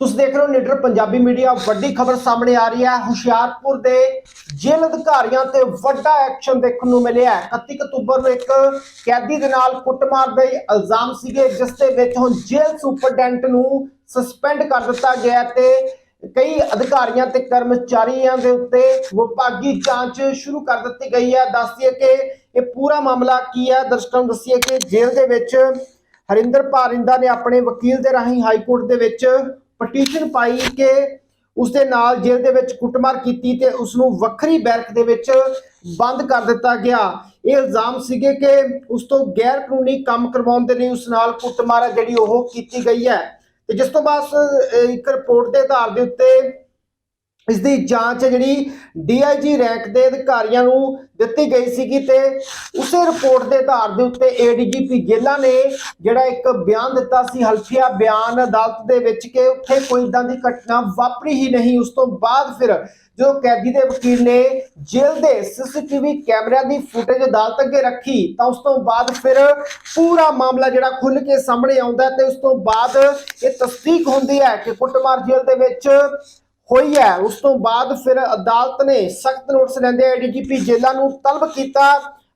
ਤੁਸੀਂ ਦੇਖ ਰਹੇ ਹੋ ਨੀਡਰ ਪੰਜਾਬੀ ਮੀਡੀਆ, ਵੱਡੀ ਖਬਰ ਸਾਹਮਣੇ ਆ ਰਹੀ ਹੈ। ਹੁਸ਼ਿਆਰਪੁਰ ਦੇ ਜੇਲ੍ਹ ਅਧਿਕਾਰੀਆਂ ਤੇ ਵੱਡਾ ਐਕਸ਼ਨ ਦੇਖਣ ਨੂੰ ਮਿਲਿਆ 31 ਅਕਤੂਬਰ ਨੂੰ ਇੱਕ ਕੈਦੀ ਦੇ ਨਾਲ ਕੁੱਟਮਾਰ ਦੇ ਇਲਜ਼ਾਮ ਸੀਗੇ, ਜਿਸ ਦੇ ਵਿੱਚ ਹੁਣ ਜੇਲ੍ਹ ਸੁਪਰਡੈਂਟ ਨੂੰ ਸਸਪੈਂਡ ਕਰ ਦਿੱਤਾ ਗਿਆ ਤੇ ਕਈ ਅਧਿਕਾਰੀਆਂ ਤੇ ਕਰਮਚਾਰੀਆਂ ਦੇ ਉੱਤੇ ਵਿਭਾਗੀ ਜਾਂਚ ਸ਼ੁਰੂ ਕਰ ਦਿੱਤੀ ਗਈ ਹੈ। ਦੱਸਦੀਏ ਕਿ ਇਹ ਪੂਰਾ ਮਾਮਲਾ ਕੀ ਹੈ? ਦਰਸ਼ਕਾਂ ਨੂੰ ਦੱਸੀਏ ਕਿ ਜੇਲ੍ਹ ਦੇ ਵਿੱਚ ਹਰਿੰਦਰ ਪਾਰਿੰਦਾ ਨੇ ਆਪਣੇ ਵਕੀਲ ਦੇ ਰਾਹੀਂ ਹਾਈ ਕੋਰਟ ਦੇ ਵਿੱਚ ਪਟੀਸ਼ਨ ਪਾਈ ਕਿ ਉਸ ਦੇ ਨਾਲ ਜੇਲ੍ਹ ਦੇ ਵਿੱਚ ਕੁੱਟਮਾਰ ਕੀਤੀ ਤੇ ਉਸ ਨੂੰ ਵੱਖਰੀ ਬੈਰਕ ਦੇ ਵਿੱਚ ਬੰਦ ਕਰ ਦਿੱਤਾ ਗਿਆ। ਇਹ ਇਲਜ਼ਾਮ ਸੀਗੇ ਕਿ ਉਸ ਤੋਂ ਗੈਰ ਕਾਨੂੰਨੀ ਕੰਮ ਕਰਵਾਉਣ ਦੇ ਲਈ ਉਸ ਨਾਲ ਕੁੱਟਮਾਰ ਹੈ ਜਿਹੜੀ ਉਹ ਕੀਤੀ ਗਈ ਹੈ। ਤੇ ਜਿਸ ਤੋਂ ਬਾਅਦ ਇੱਕ ਰਿਪੋਰਟ ਦੇ ਆਧਾਰ ਦੇ ਉੱਤੇ ਇਸ ਦੀ ਜਾਂਚ ਹੈ ਜਿਹੜੀ ਡੀਆਈਜੀ ਰੈਂਕ ਦੇ ਅਧਿਕਾਰੀਆਂ ਨੂੰ ਦਿੱਤੀ ਗਈ ਸੀਗੀ ਤੇ ਉਸੇ ਰਿਪੋਰਟ ਦੇ ਆਧਾਰ ਦੇ ਉੱਤੇ ਏਡੀਜੀਪੀ ਜੇਲਾ ਨੇ ਜਿਹੜਾ ਇੱਕ ਬਿਆਨ ਦਿੱਤਾ ਸੀ, ਹਲਫੀਆ ਬਿਆਨ ਅਦਾਲਤ ਦੇ ਵਿੱਚ ਕਿ ਉੱਥੇ ਕੋਈ ਇਦਾਂ ਦੀ ਘਟਨਾ ਵਾਪਰੀ ਹੀ ਨਹੀਂ। ਉਸ ਤੋਂ ਬਾਅਦ ਫਿਰ ਜੋ ਕੈਦੀ ਦੇ ਵਕੀਲ ਨੇ ਜੇਲ੍ਹ ਦੇ ਸੀਸੀਟੀਵੀ ਕੈਮਰਿਆਂ ਦੀ ਫੁਟੇਜ ਅਦਾਲਤ ਅੱਗੇ ਰੱਖੀ, ਤਾਂ ਉਸ ਤੋਂ ਬਾਅਦ ਫਿਰ ਪੂਰਾ ਮਾਮਲਾ ਜਿਹੜਾ ਖੁੱਲ ਕੇ ਸਾਹਮਣੇ ਆਉਂਦਾ ਤੇ ਉਸ ਤੋਂ ਬਾਅਦ ਇਹ ਤਸਦੀਕ ਹੁੰਦੀ ਹੈ ਕਿ ਕੁੱਟਮਾਰ ਜੇਲ੍ਹ ਦੇ ਵਿੱਚ ਹੋਈ ਹੈ। ਉਸ ਤੋਂ ਬਾਅਦ ਫਿਰ ਅਦਾਲਤ ਨੇ ਸਖਤ ਨੋਟਿਸ ਲੈਂਦੇ ਐਡੀਜੀਪੀ ਜੇਲ੍ਹਾਂ ਨੂੰ ਤਲਬ ਕੀਤਾ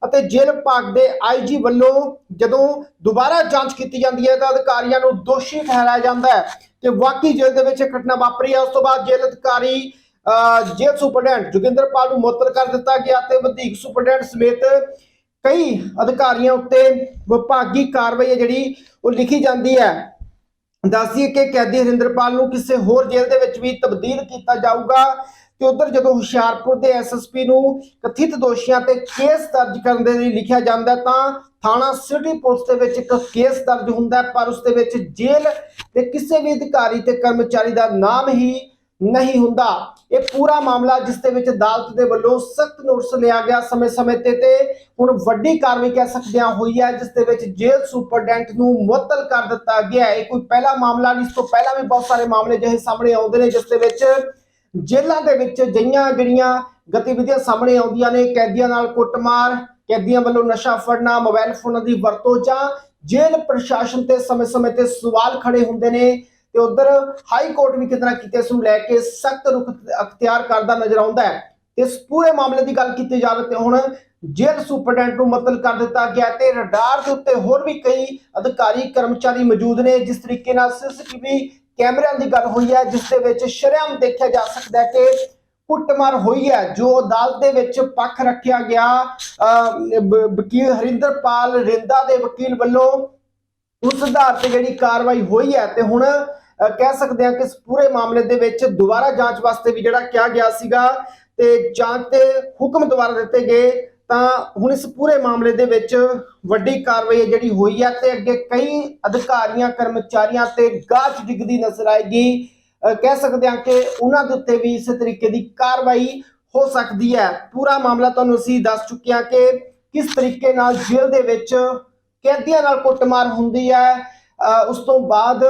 ਅਤੇ ਜੇਲ੍ਹ ਵਿਭਾਗ ਦੇ ਆਈਜੀ ਵੱਲੋਂ ਜਦੋਂ ਦੁਬਾਰਾ ਜਾਂਚ ਕੀਤੀ ਜਾਂਦੀ ਹੈ ਤਾਂ ਅਧਿਕਾਰੀਆਂ ਨੂੰ ਦੋਸ਼ੀ ਠਹਿਰਾਇਆ ਜਾਂਦਾ ਹੈ ਕਿ ਵਾਕਈ ਜੇਲ੍ਹ ਦੇ ਵਿੱਚ ਇਹ ਘਟਨਾ ਵਾਪਰੀ ਹੈ। ਉਸ ਤੋਂ ਬਾਅਦ ਜੇਲ੍ਹ ਅਧਿਕਾਰੀ ਅਹ, ਜੇਲ੍ਹ ਸੁਪਰਡੈਂਟ ਜੋਗਿੰਦਰਪਾਲ ਨੂੰ ਮੁਅੱਤਲ ਕਰ ਦਿੱਤਾ ਗਿਆ ਤੇ ਵਧੀਕ ਸੁਪਰਡੈਂਟ ਸਮੇਤ ਕਈ ਅਧਿਕਾਰੀਆਂ ਉੱਤੇ ਵਿਭਾਗੀ ਕਾਰਵਾਈ ਹੈ ਜਿਹੜੀ ਉਹ ਲਿਖੀ ਜਾਂਦੀ ਹੈ। ਦੱਸੀਏ ਕਿ ਕੈਦੀ ਹਰਿੰਦਰਪਾਲ ਨੂੰ ਕਿਸੇ ਹੋਰ ਜੇਲ੍ਹ ਦੇ ਵਿੱਚ ਵੀ ਤਬਦੀਲ ਕੀਤਾ ਜਾਊਗਾ ਤੇ ਉਧਰ ਜਦੋਂ ਹੁਸ਼ਿਆਰਪੁਰ ਦੇ ਐਸਐਸਪੀ ਨੂੰ ਕਥਿਤ ਦੋਸ਼ੀਆਂ ਤੇ ਕੇਸ ਦਰਜ ਕਰਨ ਦੇ ਲਈ ਲਿਖਿਆ ਜਾਂਦਾ ਤਾਂ ਥਾਣਾ ਸਿਟੀ ਪੁਲਿਸ ਦੇ ਵਿੱਚ ਇੱਕ ਕੇਸ ਦਰਜ ਹੁੰਦਾ ਪਰ ਉਸ ਦੇ ਵਿੱਚ ਜੇਲ੍ਹ ਦੇ ਕਿਸੇ ਵੀ ਅਧਿਕਾਰੀ ਤੇ ਕਰਮਚਾਰੀ ਦਾ ਨਾਮ ਹੀ ਨਹੀਂ ਹੁੰਦਾ। ਇਹ ਪੂਰਾ ਮਾਮਲਾ ਜਿਸ ਦੇ ਵਿੱਚ ਅਦਾਲਤ ਦੇ ਵੱਲੋਂ ਸਖਤ ਨੋਟਿਸ ਲਿਆ ਗਿਆ ਸਮੇਂ-ਸਮੇਂ ਤੇ ਤੇ ਹੁਣ ਵੱਡੀ ਕਾਰਵਾਈ ਕਹਿ ਸਕਦੇ ਹਾਂ ਹੋਈ ਹੈ, ਜਿਸ ਦੇ ਵਿੱਚ ਜੇਲ੍ਹ ਸੁਪਰਡੈਂਟ ਨੂੰ ਮੁਅੱਤਲ ਕਰ ਦਿੱਤਾ ਗਿਆ ਹੈ। ਇਹ ਕੋਈ ਪਹਿਲਾ ਮਾਮਲਾ ਨਹੀਂ, ਇਸ ਤੋਂ ਪਹਿਲਾਂ ਵੀ ਬਹੁਤ ਸਾਰੇ ਮਾਮਲੇ ਜਿਹੇ ਸਾਹਮਣੇ ਆਉਂਦੇ ਨੇ, ਜਿਸ ਦੇ ਵਿੱਚ ਜੇਲ੍ਹਾਂ ਦੇ ਵਿੱਚ ਜਈਆਂ ਜਿਹੜੀਆਂ ਗਤੀਵਿਧੀਆਂ ਸਾਹਮਣੇ ਆਉਂਦੀਆਂ ਨੇ, ਕੈਦੀਆਂ ਨਾਲ ਕੁੱਟਮਾਰ, ਕੈਦੀਆਂ ਵੱਲੋਂ ਨਸ਼ਾ ਫੜਨਾ, ਮੋਬਾਈਲ ਫੋਨਾਂ ਦੀ ਵਰਤੋਂ ਜਾਂ ਜੇਲ੍ਹ ਪ੍ਰਸ਼ਾਸਨ ਤੇ ਸਮੇਂ-ਸਮੇਂ ਤੇ ਸਵਾਲ ਖੜੇ ਹੁੰਦੇ ਨੇ। ਤੇ ਉਧਰ ਹਾਈ ਕੋਰਟ ਵੀ ਕਿਤੇ ਨਾ ਕਿਤੇ ਇਸ ਨੂੰ ਲੈ ਕੇ ਸਖਤ ਰੁਖ ਅਖਤਿਆਰ ਕਰਦਾ ਨਜ਼ਰ ਆਉਂਦਾ ਹੈ। ਇਸ ਪੂਰੇ ਮਾਮਲੇ ਦੀ ਗੱਲ ਕੀਤੀ ਜਾਵੇ ਤੇ ਹੁਣ ਜੇਲ੍ਹ ਸੁਪਰਡੈਂਟ ਨੂੰ ਮੁਅੱਤਲ ਕਰ ਦਿੱਤਾ ਗਿਆ ਤੇ ਰਡਾਰ ਦੇ ਉੱਤੇ ਹੋਰ ਵੀ ਕਈ ਅਧਿਕਾਰੀ ਕਰਮਚਾਰੀ ਮੌਜੂਦ ਨੇ। ਜਿਸ ਤਰੀਕੇ ਨਾਲ ਸੀਸੀਟੀਵੀ ਕੈਮਰਿਆਂ ਦੀ ਗੱਲ ਹੋਈ ਹੈ ਜਿਸ ਦੇ ਵਿੱਚ ਸ਼ਰੇਆਮ ਦੇਖਿਆ ਜਾ ਸਕਦਾ ਹੈ ਕਿ ਕੁੱਟਮਾਰ ਹੋਈ ਹੈ ਜੋ ਅਦਾਲਤ ਦੇ ਵਿੱਚ ਪੱਖ ਰੱਖਿਆ ਗਿਆ। ਅਹ, ਵਕੀਲ ਹਰਿੰਦਰਪਾਲ ਰਿੰਦਾ ਦੇ ਵਕੀਲ ਵੱਲੋਂ ਉਸ ਆਧਾਰ ਤੇ ਜਿਹੜੀ ਕਾਰਵਾਈ ਹੋਈ ਹੈ ਤੇ ਹੁਣ ਕਹਿ ਸਕਦੇ ਹਾਂ ਕਿ ਇਸ ਪੂਰੇ ਮਾਮਲੇ ਦੇ ਵਿੱਚ ਦੁਬਾਰਾ ਜਾਂਚ ਵਾਸਤੇ ਵੀ ਜਿਹੜਾ ਕਿਹਾ ਗਿਆ ਸੀਗਾ ਤੇ ਜਾਂਚ ਤੇ ਹੁਕਮ ਦੁਬਾਰਾ ਦਿੱਤੇ ਗਏ ਤਾਂ ਹੁਣ ਇਸ ਪੂਰੇ ਮਾਮਲੇ ਦੇ ਵਿੱਚ ਵੱਡੀ ਕਾਰਵਾਈ ਜਿਹੜੀ ਹੋਈ ਹੈ ਤੇ ਅੱਗੇ ਕਈ ਅਧਿਕਾਰੀਆਂ ਕਰਮਚਾਰੀਆਂ ਤੇ ਗਾਚ ਡਿੱਗਦੀ ਨਜ਼ਰ ਆਏਗੀ। ਅਹ, ਕਹਿ ਸਕਦੇ ਹਾਂ ਕਿ ਉਹਨਾਂ ਦੇ ਉੱਤੇ ਵੀ ਇਸੇ ਤਰੀਕੇ ਦੀ ਕਾਰਵਾਈ ਹੋ ਸਕਦੀ ਹੈ। ਪੂਰਾ ਮਾਮਲਾ ਤੁਹਾਨੂੰ ਅਸੀਂ ਦੱਸ ਚੁੱਕੇ ਹਾਂ ਕਿ ਕਿਸ ਤਰੀਕੇ ਨਾਲ ਜੇਲ੍ਹ ਦੇ ਵਿੱਚ ਕੈਦੀਆਂ ਨਾਲ ਕੁੱਟਮਾਰ ਹੁੰਦੀ ਹੈ ਉਸ ਤੋਂ ਬਾਅਦ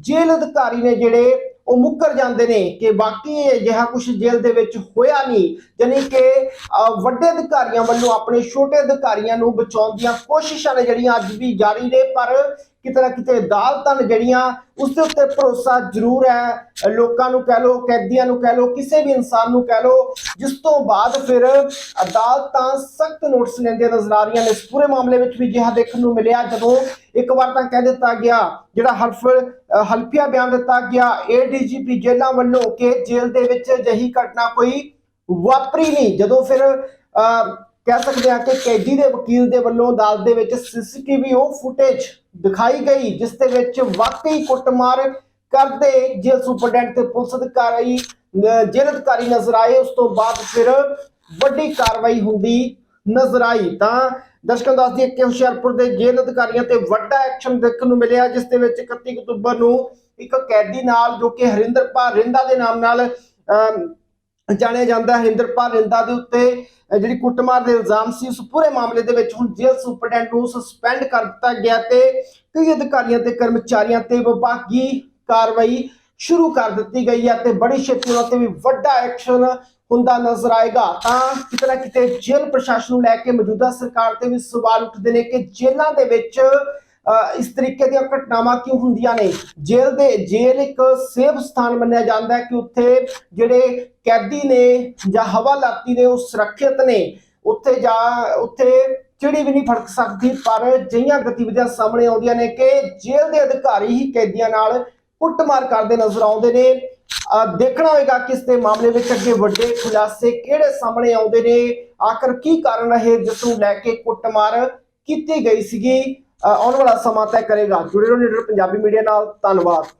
ਜੇਲ੍ਹ ਅਧਿਕਾਰੀ ਨੇ ਜਿਹੜੇ ਉਹ ਮੁੱਕਰ ਜਾਂਦੇ ਨੇ ਕਿ ਬਾਕੀ ਅਜਿਹਾ ਕੁਝ ਜੇਲ੍ਹ ਦੇ ਵਿੱਚ ਹੋਇਆ ਨਹੀਂ, ਜਾਣੀ ਕਿ ਅਹ ਵੱਡੇ ਅਧਿਕਾਰੀਆਂ ਵੱਲੋਂ ਆਪਣੇ ਛੋਟੇ ਅਧਿਕਾਰੀਆਂ ਨੂੰ ਬਚਾਉਣ ਦੀਆਂ ਕੋਸ਼ਿਸ਼ਾਂ ਨੇ ਜਿਹੜੀਆਂ ਅੱਜ ਵੀ ਜਾਰੀ ਨੇ, ਪਰ ਕਿਤੇ ਨਾ ਕਿਤੇ ਅਦਾਲਤਾਂ ਨੇ ਜਿਹੜੀਆਂ ਉਸ ਦੇ ਉੱਤੇ ਭਰੋਸਾ ਜ਼ਰੂਰ ਹੈ। ਲੋਕਾਂ ਨੂੰ ਕਹਿ ਲੋ ਕੈਦੀਆਂ ਨੂੰ ਕਹਿ ਲੋ ਕਿਸੇ ਵੀ ਇਨਸਾਨ ਨੂੰ ਕਹਿ ਲੋ ਜਿਸ ਤੋਂ ਬਾਅਦ ਫਿਰ ਅਦਾਲਤਾਂ ਸਖਤ ਨੋਟਿਸ ਲੈਂਦੀਆਂ ਨਜ਼ਰ ਆ ਰਹੀਆਂ ਨੇ। ਇਸ ਪੂਰੇ ਮਾਮਲੇ ਵਿੱਚ ਵੀ ਜਿਹਾ ਦੇਖਣ ਨੂੰ ਮਿਲਿਆ ਜਦੋਂ ਇੱਕ ਵਾਰ ਤਾਂ ਕਹਿ ਦਿੱਤਾ ਗਿਆ ਜਿਹੜਾ ਹਲਫ ਹਲਫੀਆ ਬਿਆਨ ਦਿੱਤਾ ਗਿਆ ਏਡੀਜੀਪੀ ਜੇਲ੍ਹਾਂ ਵੱਲੋਂ ਕਿ ਜੇਲ੍ਹ ਦੇ ਵਿੱਚ ਅਜਿਹੀ ਘਟਨਾ ਕੋਈ ਵਾਪਰੀ ਨਹੀਂ। ਜਦੋਂ ਫਿਰ ਅਹ, ਕਹਿ ਸਕਦੇ ਹਾਂ ਕਿ ਕੈਦੀ ਦੇ ਵਕੀਲ ਦੇ ਵੱਲੋਂ ਅਦਾਲਤ ਦੇ ਵਿੱਚ ਸੀਸੀਟੀਵੀ ਉਹ ਫੁਟੇਜ ਦਿਖਾਈ ਗਈ ਜਿਸ ਦੇ ਵਿੱਚ ਵਾਕਈ ਕੁੱਟਮਾਰ ਕਰਦੇ ਜੇਲ੍ਹ ਸੁਪਰਡੈਂਟ ਤੇ ਪੁਲਿਸ ਅਧਿਕਾਰੀ ਜੇਲ੍ਹ ਅਧਿਕਾਰੀ ਨਜ਼ਰ ਆਏ। ਉਸ ਤੋਂ ਬਾਅਦ ਫਿਰ ਵੱਡੀ ਕਾਰਵਾਈ ਹੁੰਦੀ ਨਜ਼ਰ ਆਈ ਤਾਂ ਦਰਸ਼ਕਾਂ ਨੂੰ ਦੱਸ ਦਈਏ ਕਿ ਹੁਸ਼ਿਆਰਪੁਰ ਦੇ ਜੇਲ੍ਹ ਅਧਿਕਾਰੀਆਂ ਤੇ ਵੱਡਾ ਐਕਸ਼ਨ ਦੇਖਣ ਨੂੰ ਮਿਲਿਆ ਜਿਸ ਦੇ ਵਿੱਚ 31 ਅਕਤੂਬਰ ਨੂੰ ਇੱਕ ਕੈਦੀ ਨਾਲ ਜੋ ਕਿ ਹਰਿੰਦਰਪਾਲ ਰਿੰਦਾ ਦੇ ਨਾਮ ਨਾਲ ਅਮ, ਜਾਣਿਆ ਜਾਂਦਾ ਹਰਿੰਦਰਪਾਲ ਰਿੰਦਾ ਦੇ ਉੱਤੇ ਜਿਹੜੀ ਕੁੱਟਮਾਰ ਦੇ ਇਲਜ਼ਾਮ ਸੀ, ਉਸ ਪੂਰੇ ਮਾਮਲੇ ਦੇ ਵਿੱਚ ਹੁਣ ਜੇਲ੍ਹ ਸੁਪਰਡੈਂਟ ਨੂੰ ਸਸਪੈਂਡ ਕਰ ਦਿੱਤਾ ਗਿਆ ਤੇ ਕਈ ਅਧਿਕਾਰੀਆਂ ਤੇ ਕਰਮਚਾਰੀਆਂ ਤੇ ਵਿਭਾਗੀ ਕਾਰਵਾਈ ਸ਼ੁਰੂ ਕਰ ਦਿੱਤੀ ਗਈ ਹੈ ਤੇ ਬੜੀ ਛੇਤੀ ਉਹਨਾਂ ਤੇ ਵੀ ਵੱਡਾ ਐਕਸ਼ਨ ਹੁੰਦਾ ਨਜ਼ਰ ਆਏਗਾ। ਤਾਂ ਕਿਤੇ ਨਾ ਕਿਤੇ ਜੇਲ੍ਹ ਪ੍ਰਸ਼ਾਸਨ ਨੂੰ ਲੈ ਕੇ ਮੌਜੂਦਾ ਸਰਕਾਰ ਤੇ ਵੀ ਸਵਾਲ ਉੱਠਦੇ ਨੇ ਕਿ ਜੇਲ੍ਹਾਂ ਦੇ ਵਿੱਚ ਇਸ ਤਰੀਕੇ ਦੀਆਂ ਘਟਨਾਵਾਂ ਕਿਉਂ ਹੁੰਦੀਆਂ ਨੇ? ਜੇਲ੍ਹ ਦੇ, ਜੇਲ੍ਹ ਇੱਕ ਸੇਫ ਸਥਾਨ ਮੰਨਿਆ ਜਾਂਦਾ ਹੈ ਕਿ ਉੱਥੇ ਜਿਹੜੇ ਕੈਦੀ ਨੇ ਜਾਂ ਹਵਾਲਾਤੀ ਨੇ, ਉਹ ਸੁਰੱਖਿਅਤ ਨੇ। ਉੱਥੇ ਜਾ, ਉੱਥੇ ਚਿੜੀ ਵੀ ਨਹੀਂ ਫੜਕ ਸਕਦੀ, ਪਰ ਜਿਹੀਆਂ ਗਤੀਵਿਧੀਆਂ ਸਾਹਮਣੇ ਆਉਂਦੀਆਂ ਨੇ ਕਿ ਜੇਲ੍ਹ ਦੇ ਅਧਿਕਾਰੀ ਹੀ ਕੈਦੀਆਂ ਨਾਲ ਕੁੱਟਮਾਰ ਕਰਦੇ ਨਜ਼ਰ ਆਉਂਦੇ ਨੇ। ਅਹ ਦੇਖਣਾ ਹੋਵੇਗਾ ਕਿ ਇਸ ਦੇ ਮਾਮਲੇ ਵਿੱਚ ਅੱਗੇ ਵੱਡੇ ਖੁਲਾਸੇ ਕਿਹੜੇ ਸਾਹਮਣੇ ਆਉਂਦੇ ਨੇ। ਆਖਰ ਕੀ ਕਾਰਨ ਰਹੇ, ਜਿਸ ਨੂੰ ਲੈ ਕੇ ਕੁੱਟਮਾਰ ਕੀਤੀ ਗਈ ਸੀਗੀ? ਆਉਣ ਵਾਲਾ ਸਮਾਂ ਤੈਅ ਕਰੇਗਾ। ਜੁੜੇ ਰਹੋ ਨੀਡਰ ਪੰਜਾਬੀ ਮੀਡੀਆ ਨਾਲ। ਧੰਨਵਾਦ।